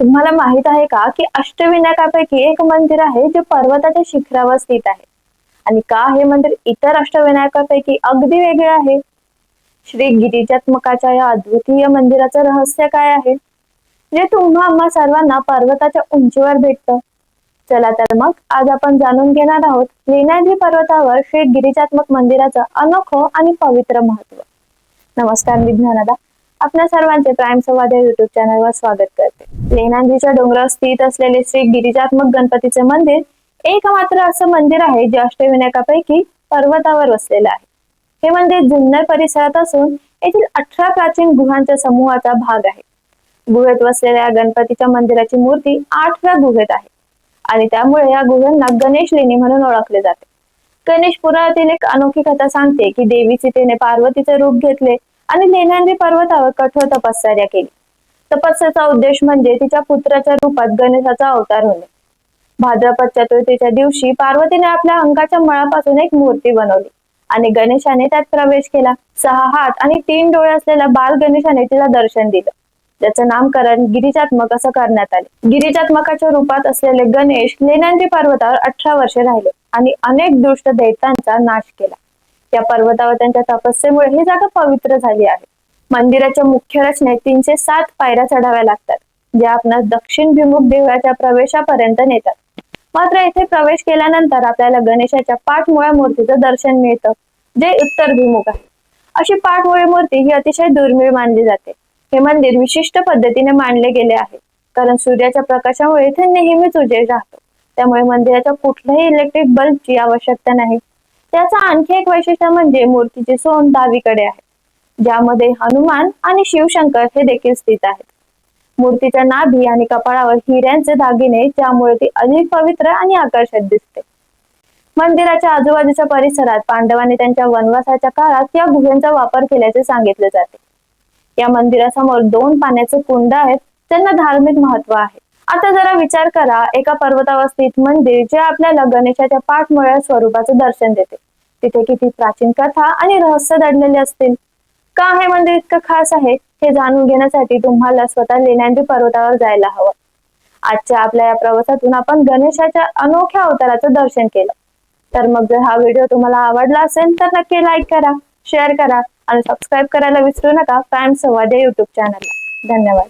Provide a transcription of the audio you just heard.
तुम्हाला माहीत आहे का की अष्टविनायकापैकी एक मंदिर आहे जे पर्वताच्या शिखरावर स्थित आहे. आणि का हे मंदिर इतर अष्टविनायकापैकी अगदी वेगळे आहे? श्री गिरिजात्मकाच्या या अद्वितीय मंदिराचं रहस्य काय आहे? जे तुम्हा आम्हा सर्वांना पर्वताच्या उंचीवर भेटतं. चला तर मग आज आपण जाणून घेणार आहोत लेण्याद्री पर्वतावर श्री गिरिजात्मक मंदिराचं अनोखं आणि पवित्र महत्त्व नमस्कार विज्ञानदा. आपल्या सर्वांचे प्राईम संवाद या युट्यूब चॅनलवर स्वागत करते. लेनांदीच्या डोंगरावर स्थित असलेले श्री गिरिजात्मक गणपतीचे मंदिर एकमात्र असं मंदिर आहे जे अष्टविनायकापैकी पर्वतावर वसलेलं आहे. हे मंदिर जुन्नर परिसरात असून येथील अठरा प्राचीन गुहांच्या समूहाचा भाग आहे. गुहेत वसलेल्या गणपतीच्या मंदिराची मूर्ती आठव्या गुहेत आहे आणि त्यामुळे या गुहांना गणेश लेणी म्हणून ओळखले जाते. गणेश पुराणातील एक अनोखी कथा सांगते की देवी सीतेने पार्वतीचे रूप घेतले आणि लेण्यांदी पर्वतावर कठोर तपश्चर्या केली. तपस्याचा उद्देश म्हणजे तिच्या पुत्राच्या रूपात गणेशाचा अवतार होणे. भाद्रपद चतुर्थीच्या दिवशी पार्वतीने आपल्या अंगाच्या मळापासून एक मूर्ती बनवली आणि गणेशाने त्यात प्रवेश केला. सहा हात आणि तीन डोळे असलेल्या बाल गणेशाने तिला दर्शन दिलं. त्याचं नामकरण गिरिजात्मक असं करण्यात आले. गिरिजात्मकाच्या रूपात असलेले गणेश लेण्यांदी पर्वतावर अठरा वर्षे राहिले आणि अनेक दुष्ट दैत्यांचा नाश केला. त्या पर्वतावर त्यांच्या तपस्येमुळे ही जागा पवित्र झाली आहे. मंदिराच्या मुख्य रचनेत तीनशे सात पायऱ्या चढाव्या लागतात ज्या आपणास दक्षिणभिमुख देवळाच्या प्रवेशापर्यंत नेतात. मात्र येथे प्रवेश केल्यानंतर आपल्याला गणेशाच्या पाठमुळ्या मूर्तीचं दर्शन मिळतं जे उत्तरभिमुख आहे. अशी पाठमुळे मूर्ती ही अतिशय दुर्मिळ मानली जाते. हे मंदिर विशिष्ट पद्धतीने मांडले गेले आहे कारण सूर्याच्या प्रकाशामुळे इथे नेहमीच उजेड राहतो. त्यामुळे मंदिराच्या कुठल्याही इलेक्ट्रिक बल्बची आवश्यकता नाही. त्याचा आणखी एक वैशिष्ट्य म्हणजे मूर्तीची सोन डावीकडे आहे ज्यामध्ये हनुमान आणि शिवशंकर हे देखील स्थित आहेत. मूर्तीच्या नाभी आणि कपाळावर हिऱ्यांचे दागिने ज्यामुळे ती अधिक पवित्र आणि आकर्षक दिसते. मंदिराच्या आजूबाजूच्या परिसरात पांडवांनी त्यांच्या वनवासाच्या काळात या गुहेंचा वापर केल्याचे सांगितले जाते. या मंदिरासमोर दोन पाण्याचे कुंड आहेत त्यांना धार्मिक महत्त्व आहे. आता जरा विचार करा एका पर्वतावर स्थित मंदिर जे आपल्याला गणेशाच्या पाठमुळ्या स्वरूपाचे दर्शन देते. तिथे किती प्राचीन कथा आणि रहस्य दडलेले असतील? का हे मंदिर इतकं खास आहे? हे जाणून घेण्यासाठी तुम्हाला स्वतः लेण्यांदी पर्वतावर जायला हवं. आजच्या आपल्या या प्रवासातून आपण गणेशाच्या अनोख्या अवताराचं दर्शन केलं. तर मग जर हा व्हिडिओ तुम्हाला आवडला असेल तर नक्की लाईक करा शेअर करा आणि सबस्क्राईब करायला विसरू नका. प्राईम संवाद या युट्यूब चॅनलला धन्यवाद.